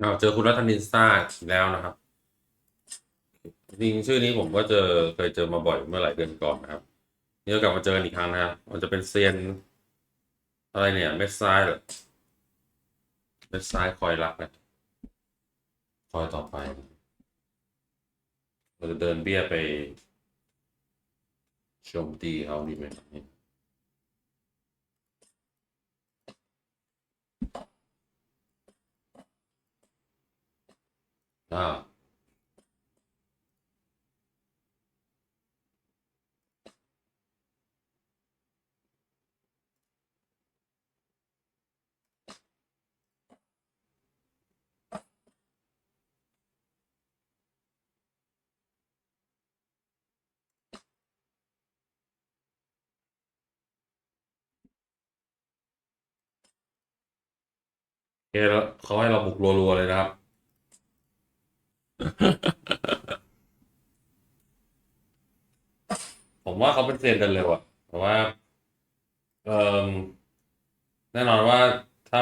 เราเจอคุณรัตนินซ่าอีกแล้วนะครับ จริงชื่อนี้ผมก็เจอเคยเจอมาบ่อยเมื่อหลายเดือนก่อนนะครับ นี่ก็กลับมาเจออีกครั้งนะครับมันจะเป็นเซียนอะไรเนี่ยเม็ดซ้ายเหรอเม็ดซ้ายคอยรักนะคอยต่อไปเราจะเดินเบี้ยไปโจมตีเขาดีไหมครับเนี่ย อ่าโอเคแล้วเขาให้เราบุกรัวๆเลยนะครับ ผมว่าเขาเป็นเซียนเดินเร็วอะแต่ว่า เออแน่นอนว่าถ้า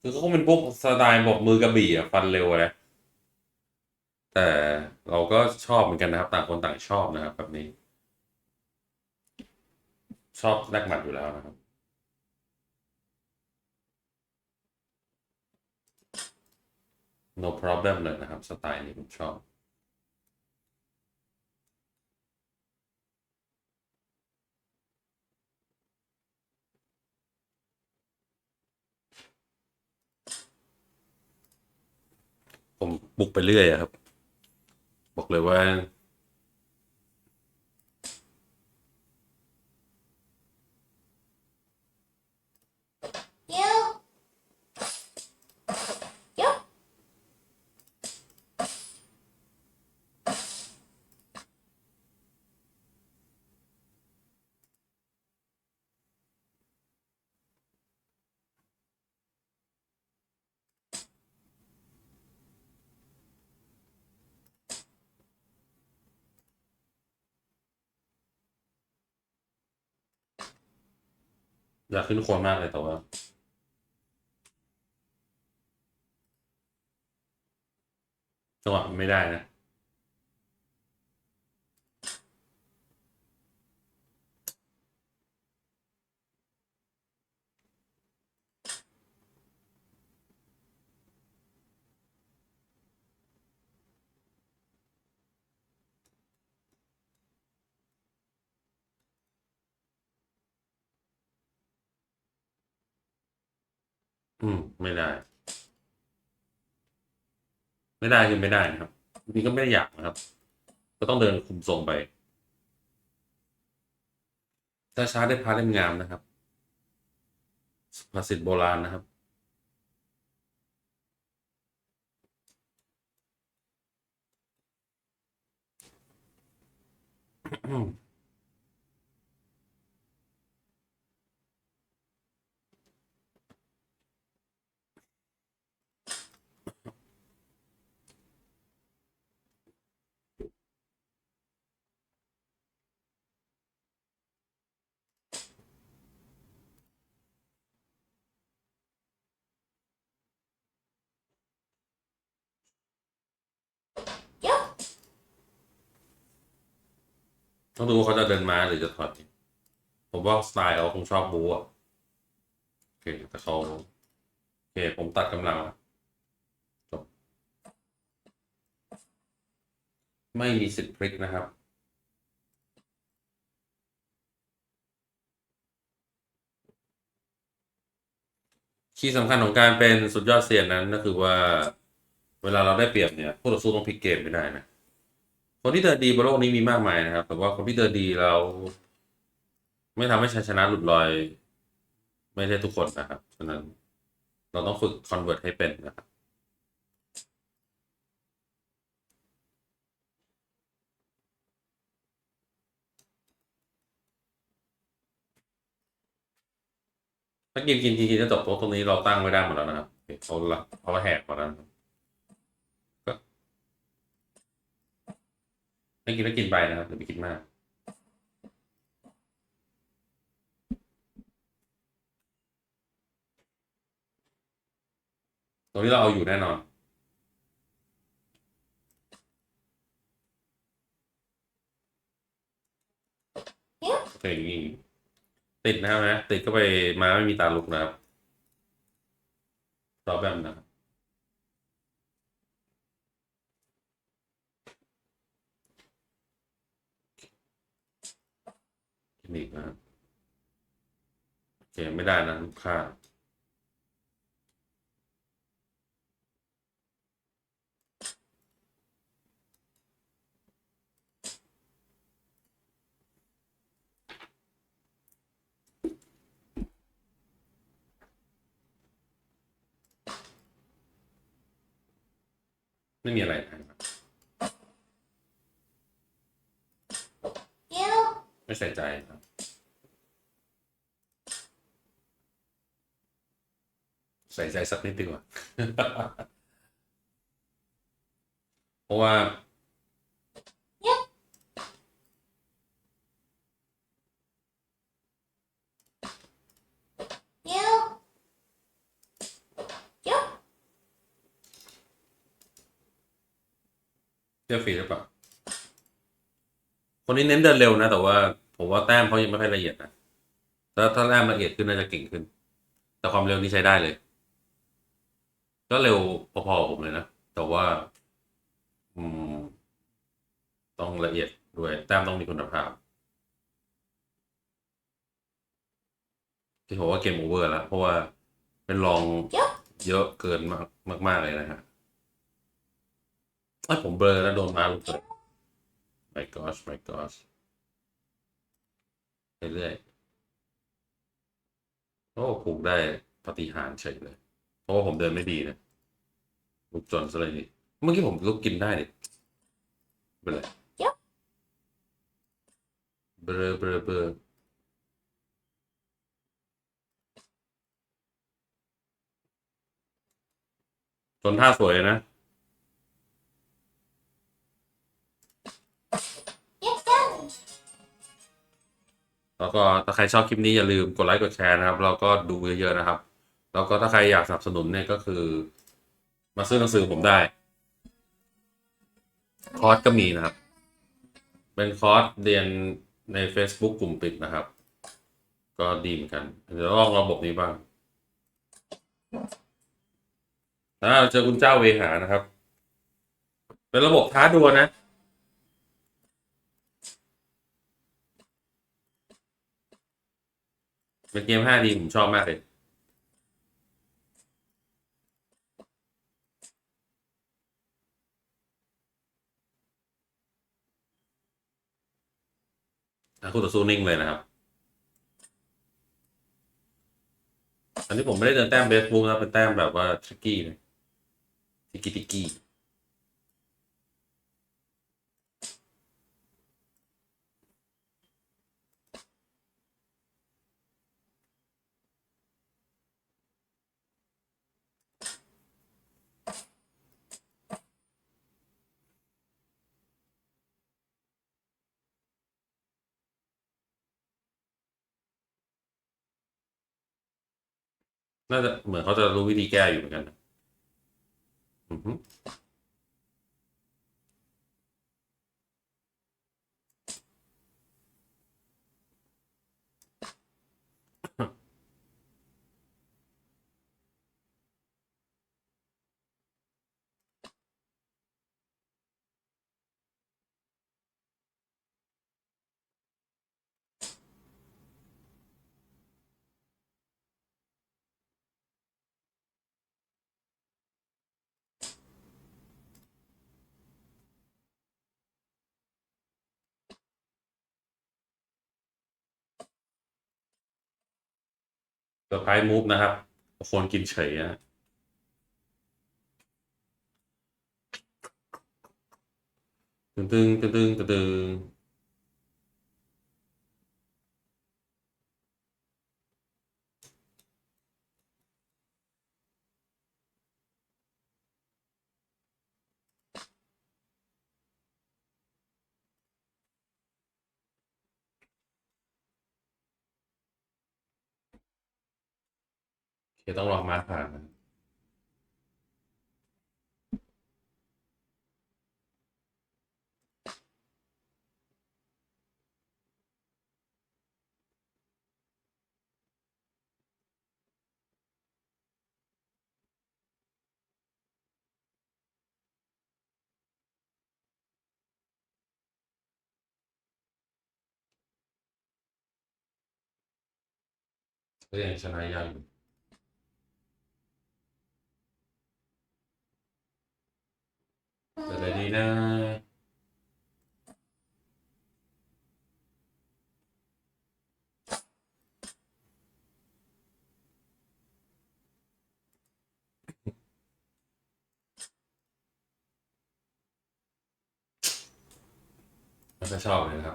คือเขาคงเป็นพวกสไตล์บอกมือกระบี่อะฟันเร็วนะแต่เราก็ชอบเหมือนกันนะครับ ต่างคนต่างชอบนะครับ แบบนี้ ชอบแลกหมัดอยู่แล้วนะครับ no problem เลยนะครับ สไตล์นี้ผมชอบ ผมบุกไปเรื่อยครับ บอกเลยว่า อยากขึ้นโคนมากเลยแต่ว่าจังหวะมันไม่ได้นะ อืม ไม่ได้ ไม่ได้คือไม่ได้นะครับจริงก็ไม่ได้อยากนะครับ ก็ต้องเดินคุมทรงไป ถ้าช้าได้พาเล่มงามนะครับสุภาษิตโบราณนะครับ You. ต้องดูว่าเขาจะเดินมาหรือจะถอยผมว่าสไตล์เขาคงชอบบู๊อะโอเคแต่เขาโอเค ผมตัดกำลังจบไม่มีสิทธิ์พลิกนะครับคีย์สำคัญของการเป็นสุดยอดเซียนนั้นก็คือว่า เวลาเราได้เปรียบเนี่ยผู้ต่อสู้ต้องพลิกเกมไม่ได้นะ คนที่เดินดีบนโลกนี้มีมากมายนะครับ แต่ว่าคนที่เดินดีเรา ไม่ทำให้ชัยชนะหลุดลอย ไม่ใช่ทุกคนนะครับฉะนั้น เราต้องฝึกคอนเวิร์ตให้เป็นนะครับถ้ากินกินทีกินจะจบโต๊ะตรงนี้เราตั้งไว้ได้หมดแล้วนะครับเคเขาละเขาแหกหมดแล้ว ถ้ากินก็กินไปนะครับอย่าไปกินมาก ตรงนี้เราเอาอยู่แน่นอนเป็นยงี้ติดนะฮะติดก็ไปมาไม่มีตาลุกนะครับรอแบบนะครับ นิกนะโอเคไม่ได้นะลูกค้าไม่มีอะไรนะครับ เดี๋ยว ไม่ใส่ใจครับใส่ใจสักนิดดีกว่า เพราะว่าเดี๋ยวเดี๋ยวเชื่อฟรีหรือเปล่า คนนี้เน้นเดินเร็วนะ แต่ว่า ผมว่าแต้มเขายังไม่ค่อยละเอียดนะถ้าถ้าแต้มละเอียดขึ้นน่าจะเก่งขึ้น แต่ความเร็วนี่ใช้ได้เลย ก็เร็วพอๆผมเลยนะ แต่ว่า อืม ต้องละเอียดด้วย แต้มต้องมีคุณภาพที่ผมว่าเกมโอเวอร์แล้ว เพราะว่าเป็นรองเยอะเกินมากมาก ๆ เลยนะฮะไอ้ผมเบลอแล้วโดนมาลูกเกิด my gosh my gosh เรื่อยๆโอ้ผูกได้ปฏิหารย์เฉยเลย เพราะว่าผมเดินไม่ดีนะลุกจนซะเลยนี่เมื่อกี้ผมลุกกินได้นี่เป็นไรเบลอเบลอเบลอจนท่าสวยนะ แล้วก็ถ้าใครชอบคลิปนี้อย่าลืมกดไลค์กดแชร์นะครับ แล้วก็ดูเยอะๆนะครับ แล้วก็ถ้าใครอยากสนับสนุนเนี่ยก็คือ มาซื้อหนังสือผมได้ คอร์สก็มีนะครับ เป็นคอร์สเรียนใน Facebook กลุ่มปิดนะครับ ก็ดีเหมือนกันเดี๋ยวลองระบบนี้บ้างอ่าเจอคุณเจ้าเวหานะครับ เป็นระบบท้าดวลนะ เป็นเกม 5D ผมชอบมากเลย คู่ต่อสู้นิ่งเลยนะครับ อันนี้ผมไม่ได้เดินแต้มเบสบุ๊กนะเป็นแต้มแบบว่าทริกกี้นะทริกกี้ทริกกี้ น่าจะเหมือนเขาจะรู้วิธีแก้อยู่เหมือนกันนะอือฮึ เซอร์ไพรส์มูฟนะครับโฟนกินเฉยนะตึงตึงตึงตึงตึง Quedan los más para experiencia, no hay. เกิดอะไรดีนะไม่ค่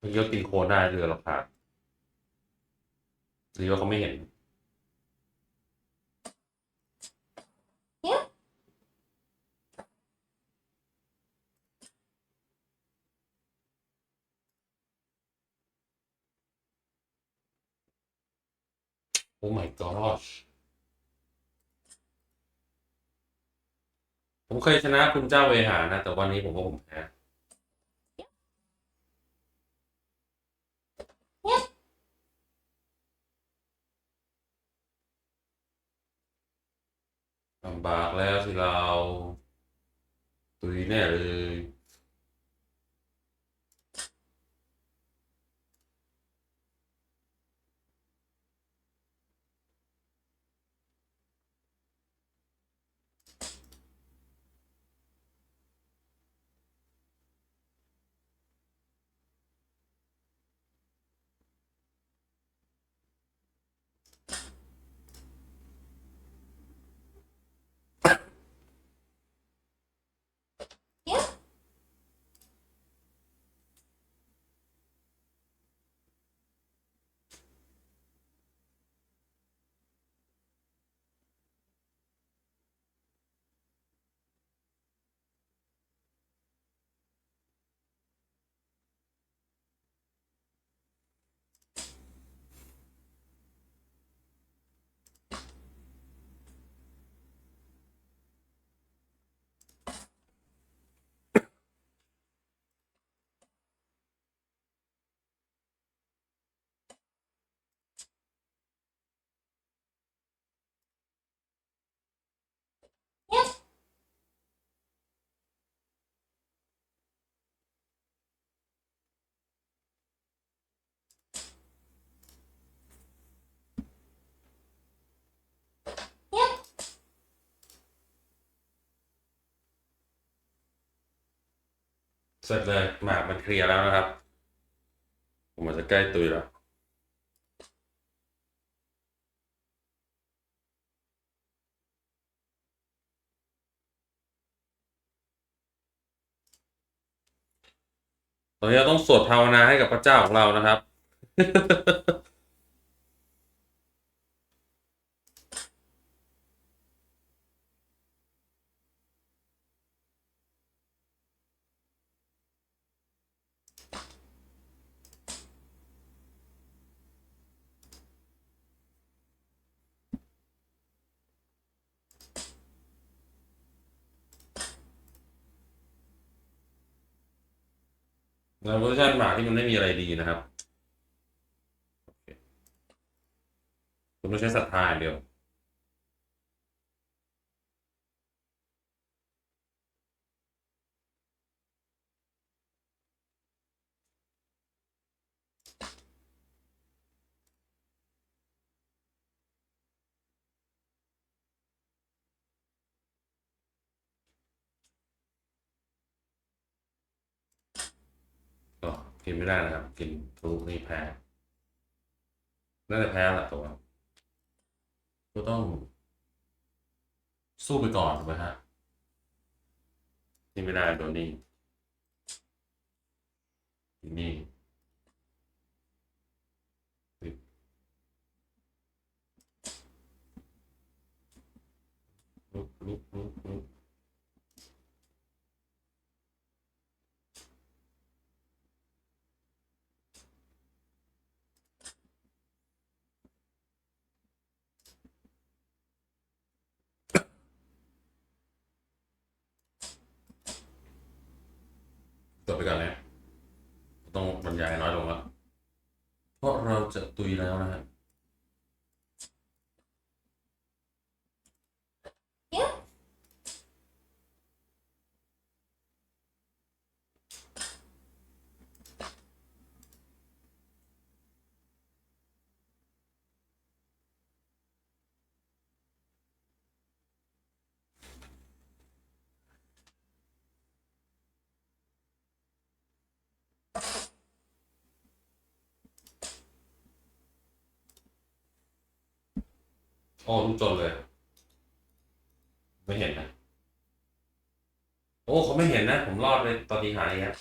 เลยนะครับสู้ๆเดินดีเมื่อกี้ก็กินโคนได้เรือหรอกครับหรือว่าเขาไม่เห็นโอ้ my gosh ผมเคยชนะคุณเจ้าเวหานะ แต่วันนี้ผมว่าผมแพ้ำบากแล้วสิเรา ตุยแน่เลย เสร็จเลยหมากมันเคลียร์แล้วนะครับ ผมอาจจะใกล้ตุยแล้วตอนนี้เราต้องสวดภาวนาให้กับพระเจ้าของเรานะครับ นะเวอร์ชันหมาที่มันไม่มีอะไรดีนะครับโอเคคุณต้องใช้ศรัทธาเดียว กินไม่ได้นะครับ กินพลุนี่แพ้น่าจะแพ้แหละต่ว่าก็ต้อง สู้ไปก่อนถูกไหมฮะนี่ไม่ได้โดนนี่นี่ลุกลุกลุกลุก ไปก่อนเลยต้องบรรยายน้อยลงละเพราะเราจะตุยแล้วนะฮะ โอ้ลูกจนเลย ไม่เห็นนะ โอ้เขาไม่เห็นนะ ผมรอดเลยตอนนี้หายครับ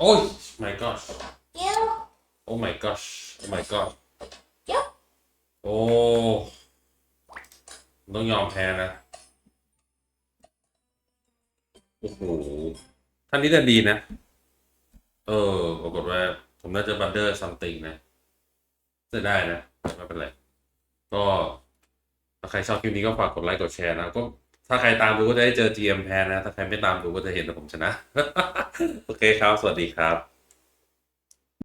โอ้ย my gosh You. oh my gosh oh my god Yep. โอ้ ต้องยอมแพ้นะ โอ้โหท่านนี้จะดีนะ เออ ปรากฏว่า ผมน่าจะบันเดอร์ซัมติงนะจะได้นะ ไม่เป็นไร ก็ถ้าใครชอบคลิปนี้ก็ฝากกดไลค์กดแชร์นะ ก็ถ้าใครตามดูก็จะได้เจอ GM แพ้นะ ถ้าใครไม่ตามดูก็จะเห็นแต่ผมชนะ โอเคครับ สวัสดีครับ